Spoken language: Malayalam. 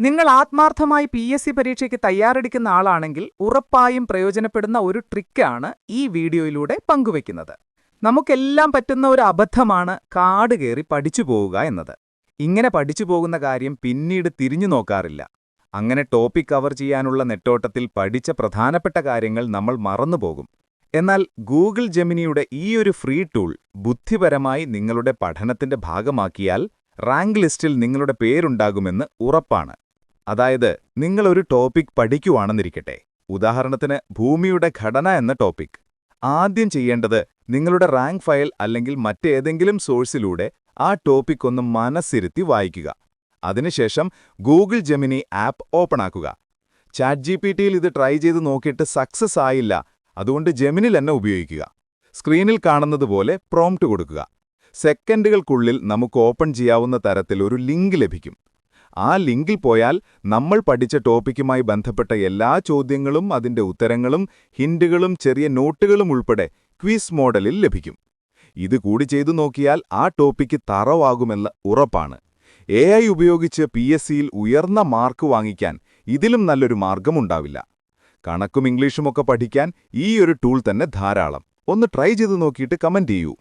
നിങ്ങൾ ആത്മാർത്ഥമായി പി എസ് സി പരീക്ഷയ്ക്ക് തയ്യാറെടുക്കുന്ന ആളാണെങ്കിൽ ഉറപ്പായും പ്രയോജനപ്പെടുന്ന ഒരു ട്രിക്കാണ് ഈ വീഡിയോയിലൂടെ പങ്കുവയ്ക്കുന്നത്. നമുക്കെല്ലാം പറ്റുന്ന ഒരു അബദ്ധമാണ് കാട് കയറി പഠിച്ചു പോവുക എന്നത്. ഇങ്ങനെ പഠിച്ചു പോകുന്ന കാര്യം പിന്നീട് തിരിഞ്ഞു നോക്കാറില്ല. അങ്ങനെ ടോപ്പിക് കവർ ചെയ്യാനുള്ള നെട്ടോട്ടത്തിൽ പഠിച്ച പ്രധാനപ്പെട്ട കാര്യങ്ങൾ നമ്മൾ മറന്നുപോകും എന്നാൽ ഗൂഗിൾ ജെമിനിയുടെ ഈയൊരു ഫ്രീ ടൂൾ ബുദ്ധിപരമായി നിങ്ങളുടെ പഠനത്തിന്റെ ഭാഗമാക്കിയാൽ റാങ്ക് ലിസ്റ്റിൽ നിങ്ങളുടെ പേരുണ്ടാകുമെന്ന് ഉറപ്പാണ്. അതായത് നിങ്ങൾ ഒരു ടോപ്പിക് പഠിക്കുവാണെന്നിരിക്കട്ടെ. ഉദാഹരണത്തിന് ഭൂമിയുടെ ഘടന എന്ന ടോപ്പിക്. ആദ്യം ചെയ്യേണ്ടത് നിങ്ങളുടെ റാങ്ക് ഫയൽ അല്ലെങ്കിൽ മറ്റേതെങ്കിലും സോഴ്സിലൂടെ ആ ടോപ്പിക് ഒന്ന് മനസ്സിരുത്തി വായിക്കുക. അതിനുശേഷം ഗൂഗിൾ ജെമിനി ആപ്പ് ഓപ്പൺ ആക്കുക ചാറ്റ് ജി പി ടിയിൽ ഇത് ട്രൈ ചെയ്ത് നോക്കിയിട്ട് സക്സസ് ആയില്ല അതുകൊണ്ട് ജെമിനിൽ തന്നെ ഉപയോഗിക്കുക. സ്ക്രീനിൽ കാണുന്നതുപോലെ പ്രോംപ്റ്റ് കൊടുക്കുക. സെക്കൻഡുകൾക്കുള്ളിൽ നമുക്ക് ഓപ്പൺ ചെയ്യാവുന്ന തരത്തിൽ ഒരു ലിങ്ക് ലഭിക്കും. ആ ലിങ്കിൽ പോയാൽ നമ്മൾ പഠിച്ച ടോപ്പിക്കുമായി ബന്ധപ്പെട്ട എല്ലാ ചോദ്യങ്ങളും അതിന്റെ ഉത്തരങ്ങളും ഹിൻഡുകളും ചെറിയ നോട്ടുകളും ഉൾപ്പെടെ ക്വിസ് മോഡലിൽ ലഭിക്കും. ഇത് കൂടി ചെയ്തു നോക്കിയാൽ ആ ടോപ്പിക്ക് തറവാകുമെന്ന് ഉറപ്പാണ്. എ ഐ ഉപയോഗിച്ച് പി എസ് സിയിൽ ഉയർന്ന മാർക്ക് വാങ്ങിക്കാൻ ഇതിലും നല്ലൊരു മാർഗമുണ്ടാവില്ല കണക്കും ഇംഗ്ലീഷുമൊക്കെ പഠിക്കാൻ ഈ ഒരു ടൂൾ തന്നെ ധാരാളം. ഒന്ന് ട്രൈ ചെയ്ത് നോക്കിയിട്ട് കമന്റ് ചെയ്യൂ.